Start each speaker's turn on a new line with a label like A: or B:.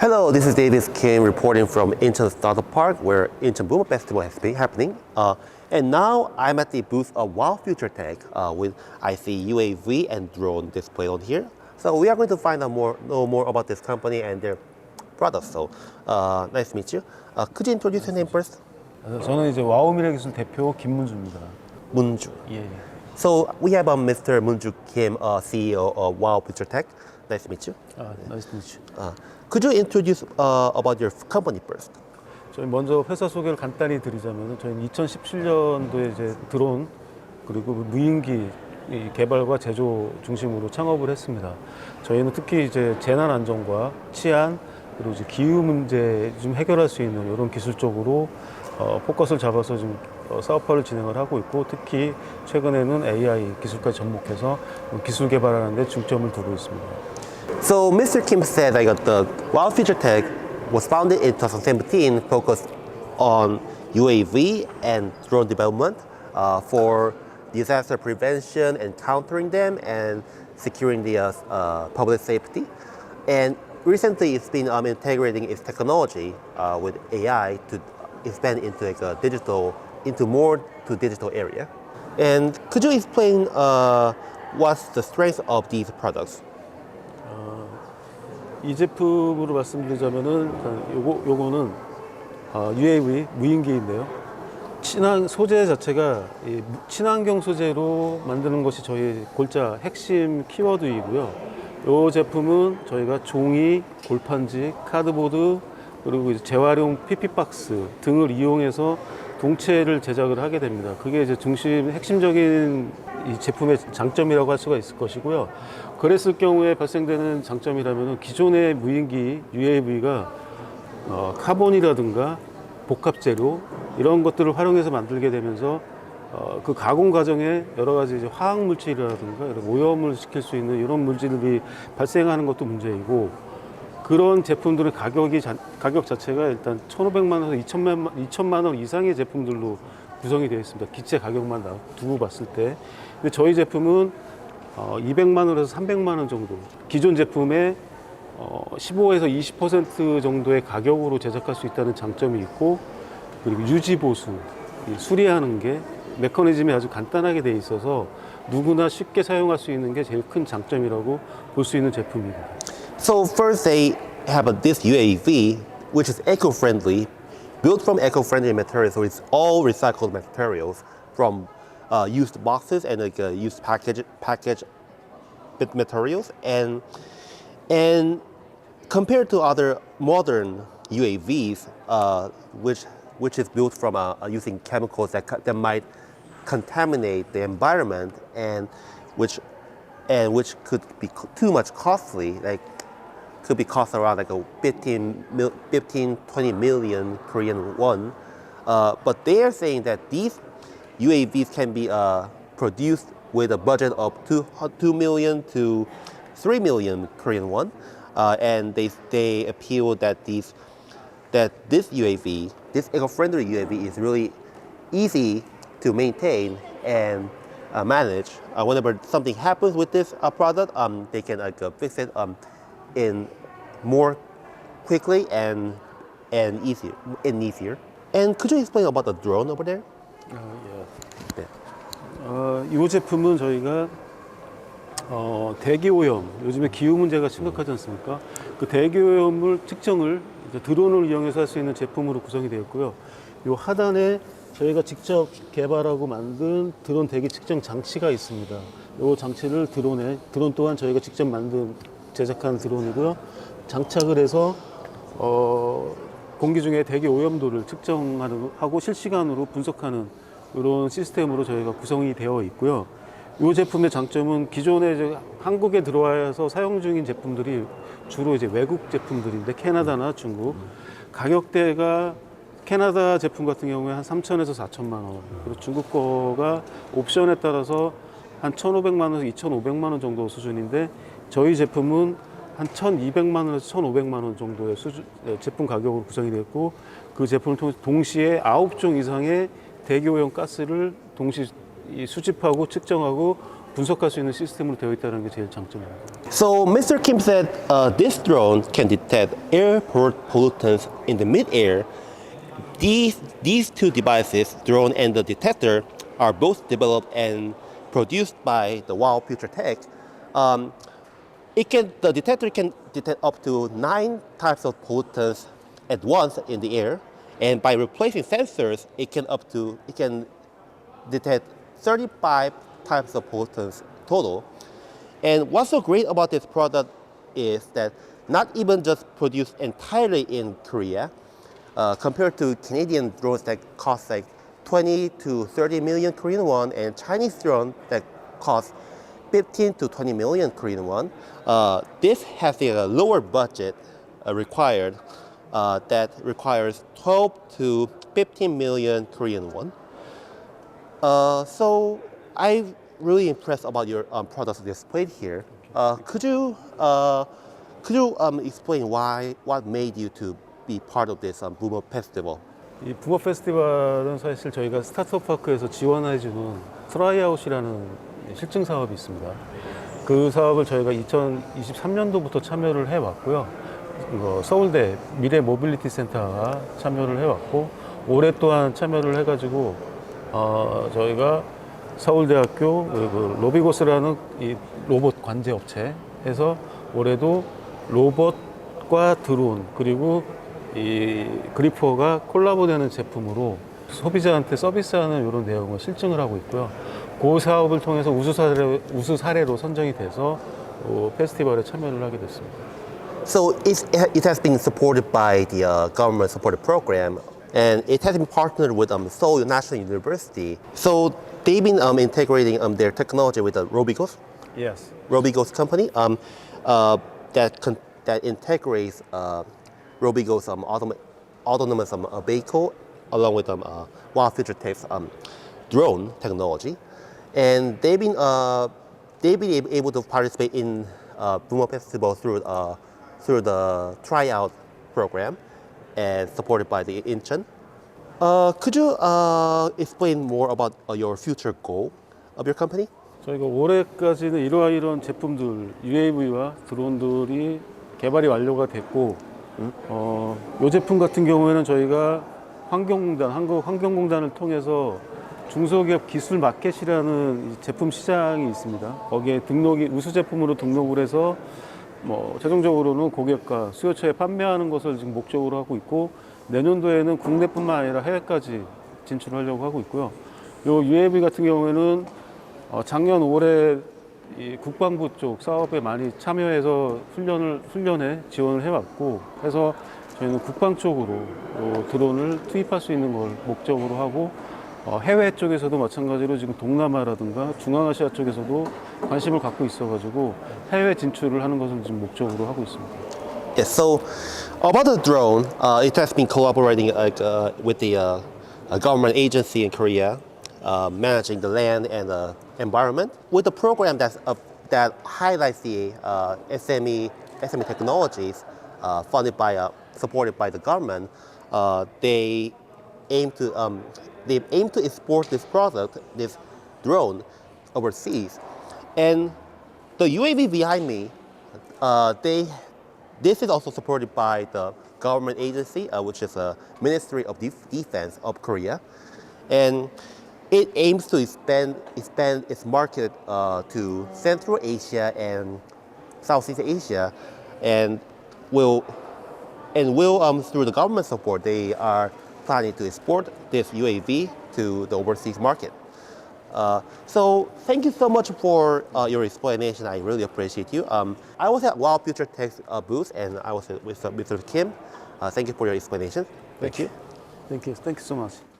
A: Hello, this is Davis Kim reporting from Incheon Startup Park, where Incheon Boomer Festival has been happening. Uh, and now I'm at the booth of Wow Future Tech uh, with I see UAV and drone display on here. So we are going to find out more, know more about this company and their products. So uh, nice to meet you. Uh, could you introduce your name first?
B: 저는 이제 와우미래 기술 대표 김문주입니다.
A: Munju.
B: 예.
A: So we have um, Mr. Munju Kim, uh, CEO of Wow Future Tech. Nice to meet you.
B: 아, 나이스 미츠.
A: Uh, could you introduce uh, about your company first?
B: 저희 먼저 회사 소개를 간단히 드리자면 저희는 2017년도에 이제 드론 그리고 무인기 이 개발과 제조 중심으로 창업을 했습니다. 저희는 특히 이제 재난 안전과 치안 그리고 이제 기후 문제 좀 해결할 수 있는 이런 기술 쪽으로 어, 포커스를 잡아서 좀 어, 사업화를 진행을 하고 있고 특히 최근에는 AI 기술까지 접목해서 기술 개발하는 데 중점을 두고 있습니다.
A: So Mr. Kim said that the Wild Future Tech was founded in 2017, focused on UAV and drone development uh, for disaster prevention and countering them and securing the uh, uh, public safety. And recently, it's been um, integrating its technology uh, with AI to expand into like a digital, into more to digital area. And could you explain uh, what's the strength of these products?
B: 이 제품으로 말씀드리자면은 요거 요거는 아, UAV 무인기인데요. 친환 소재 자체가 이 무- 친환경 소재로 만드는 것이 저희 골자 핵심 키워드이고요. 이 제품은 저희가 종이, 골판지, 카드보드 그리고 재활용 PP 박스 등을 이용해서 동체를 제작을 하게 됩니다. 그게 이제 중심 핵심적인 이 제품의 장점이라고 할 수가 있을 것이고요. 그랬을 경우에 발생되는 장점이라면 기존의 무인기 UAV가 어, 카본이라든가 복합 재료 이런 것들을 활용해서 만들게 되면서 어, 그 가공 과정에 여러 가지 이제 화학 물질이라든가 이런 오염을 시킬 수 있는 이런 물질들이 발생하는 것도 문제이고 그런 제품들의 가격이 자, 가격 자체가 일단 1,500만 원에서 2천만, 2천만 원 이상의 제품들로 구성이 되어 있습니다. 기체 가격만 나- 두고 봤을 때. 근데 저희 제품은 어, 200만 원에서 300만 원 정도. 기존 제품의 어, 15에서 20% 정도의 가격으로 제작할 수 있다는 장점이 있고 그리고 유지 보수, 이 수리하는 게 메커니즘이 아주 간단하게 돼 있어서 누구나 쉽게 사용할 수 있는 게 제일 큰 장점이라고 볼 수 있는 제품입니다.
A: So first they have a, this UAV, which is eco-friendly, built from eco-friendly materials. So it's all recycled materials from uh, used boxes and like uh, used package package materials. And and compared to other modern UAVs, uh, which which is built from uh, uh, using chemicals that that might contaminate the environment and which and which could be too much costly, like could be cost around like a 15, 15 20 million Korean won. Uh, but they are saying that these UAVs can be uh, produced with a budget of two, 2 million to 3 million Korean won. Uh, and they, they appeal that these that this UAV, this eco-friendly UAV, is really easy to maintain and uh, manage. Uh, whenever something happens with this uh, product, um, they can fix it um, in more quickly and and easier and easier. And could you explain about the drone over there? 네.
B: 어, 이 제품은 저희가 어, 대기 오염, 요즘에 기후 문제가 심각하지 않습니까? 그 대기 오염을 측정을 드론을 이용해서 할 수 있는 제품으로 구성이 되었고요. 이 하단에 저희가 직접 개발하고 만든 드론 대기 측정 장치가 있습니다. 이 장치를 드론에, 드론 또한 저희가 직접 만든 제작한 드론이고요. 장착을 해서 어, 공기 중에 대기 오염도를 측정하는 하고 실시간으로 분석하는 이런 시스템으로 저희가 구성이 되어 있고요. 이 제품의 장점은 기존에 이제 한국에 들어와서 사용 중인 제품들이 주로 이제 외국 제품들인데 캐나다나 중국 가격대가 캐나다 제품 같은 경우에 한 3천에서 4천만 원 그리고 중국 거가 옵션에 따라서 한 1,500만 원에서 2,500만 원 정도 수준인데 저희 제품은 한 1,200만 원에서 1,500만 원 정도의 수준, 네, 제품 가격으로 구성이 됐고 그 제품을 통해 동시에 9종 이상의 대기오염 가스를 동시 이 수집하고 측정하고 분석할 수 있는 시스템으로 되어 있다는 게 제일 장점입니다.
A: So Mr. Kim said uh, this drone can detect airport pollutants in the mid-air. These these two devices, drone and the detector, are both developed and produced by the Wow Future Tech. Um, it can the detector can detect up to nine types of pollutants at once in the air, and by replacing sensors, it can up to it can detect 35 types of pollutants total. And what's so great about this product is that not even just produced entirely in Korea, uh, compared to Canadian drones that cost like 20 to 30 million Korean won, and Chinese drone that cost 15 to 20 million Korean won. Uh, this has a lower budget uh, required uh, that requires 12 to 15 million Korean won. Uh, so I'm really impressed about your um, products displayed here. Uh, could you uh, could you um, explain why what made you to be part of this um, Boomer Festival?
B: 이 붕어 페스티벌은 사실 저희가 스타트업 파크에서 지원해주는 트라이아웃이라는 실증 사업이 있습니다. 그 사업을 저희가 2023년도부터 참여를 해왔고요. 서울대 미래 모빌리티 센터가 참여를 해왔고 올해 또한 참여를 해가지고 어, 저희가 서울대학교 그리고 로비고스라는 이 로봇 관제 업체에서 올해도 로봇과 드론 그리고 이 그리퍼가 콜라보되는 제품으로 소비자한테 서비스하는 이런 내용을 실증을 하고 있고요. 그 사업을 통해서 우수 사례 우수 사례로 선정이 돼서 어, 페스티벌에 참여를 하게 됐습니다.
A: So it's, it has been supported by the uh, government supported program, and it has been partnered with um, Seoul National University. So they've been um, integrating um, their technology with the Robigos,
B: Yes.
A: Robigos company um, uh, that con- that integrates uh, Robigos um, autom- autonomous um, uh, vehicle along with um, uh, Wild Future Tech's um, drone technology, And they've been uh, they've been ab- able to participate in uh, Boomer Festival through uh, through the tryout program and supported by the Incheon. Uh, could you uh, explain more about uh, your future goal of your company?
B: 저희가 올해까지는 이러한 이런 제품들 UAV와 드론들이 개발이 완료가 됐고 어, 이 제품 같은 경우에는 저희가 환경공단 한국 환경공단을 통해서 중소기업 기술 마켓이라는 이 제품 시장이 있습니다. 거기에 등록이 우수 제품으로 등록을 해서 뭐 최종적으로는 고객과 수요처에 판매하는 것을 지금 목적으로 하고 있고 내년도에는 국내뿐만 아니라 해외까지 진출하려고 하고 있고요. 요 UAV 같은 경우에는 어, 작년 올해 이 국방부 쪽 사업에 많이 참여해서 훈련을 훈련에 지원을 해왔고 해서 저희는 국방 쪽으로 어, 드론을 투입할 수 있는 걸 목적으로 하고 어, 해외 쪽에서도 마찬가지로 지금 동남아라든가 중앙아시아 쪽에서도 관심을 갖고 있어가지고 해외 진출을 하는 것을 지금 목적으로 하고 있습니다.
A: Yes. So about the drone, uh, it has been collaborating uh, with the uh, a government agency in Korea, uh, managing the land and the environment. With the program that's, uh, that highlights the uh, SME SME technologies uh, funded by uh, supported by the government, uh, they aim to um, they aim to export this product, this drone, overseas, and the UAV behind me uh, they, this is also supported by the government agency, uh, which is a Ministry of Def- Defense of Korea, and it aims to expand expand its market uh, to Central Asia and Southeast Asia, and will and will um, through the government support they are planning to export this UAV to the overseas market. Uh, so thank you so much for uh, your explanation. I really appreciate you. Um, I was at Wow Future Tech uh, booth and I was with Mr. Kim. Uh, thank you for your explanation. Thank you.
B: Thank you. Thank you so much.